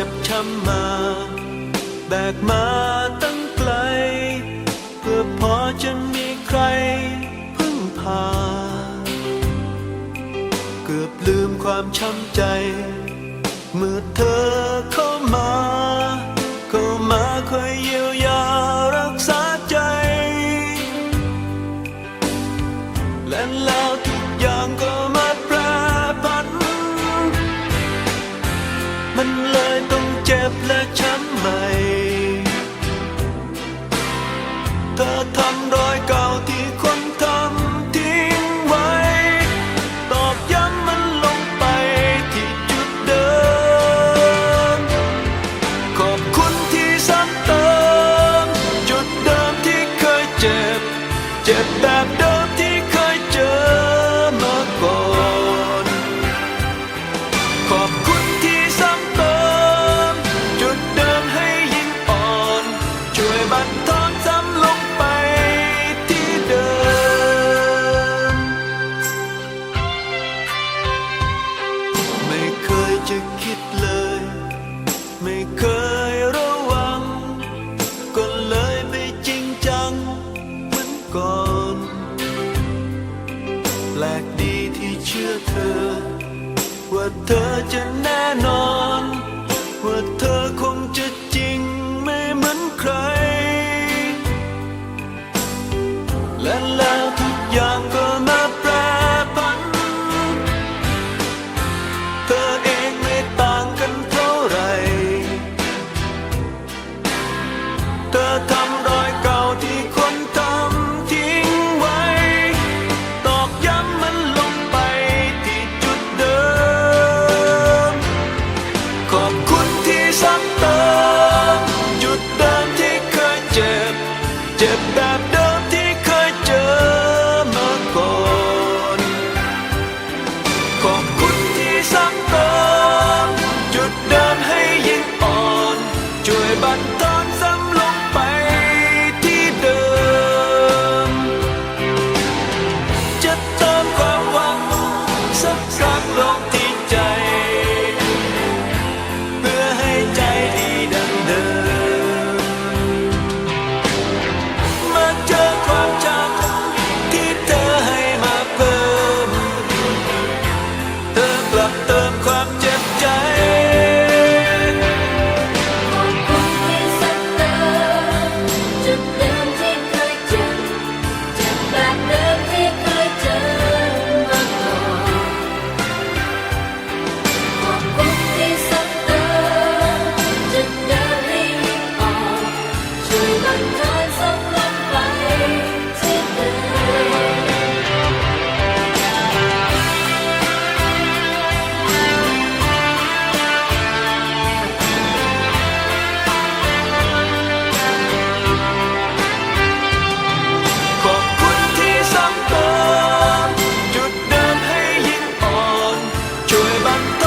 จ็บช้ำมา แบกมาตั้งไกล เพื่อพอจะมีใครพึ่งพา เกือบลืมความช้ำใจ เมื่อเธอเข้า เจ็บแบบเดิมที่เคยเจอมาก่อน ขอบ เธอจะแน่นอน ว่าเธอคงจะจริงไม่เหมือนใคร และแล้วทุกอย่างก็มาแปรผัน เธอเองไม่ต่างกันเท่าไหร่ เธอทำ Dip Stop.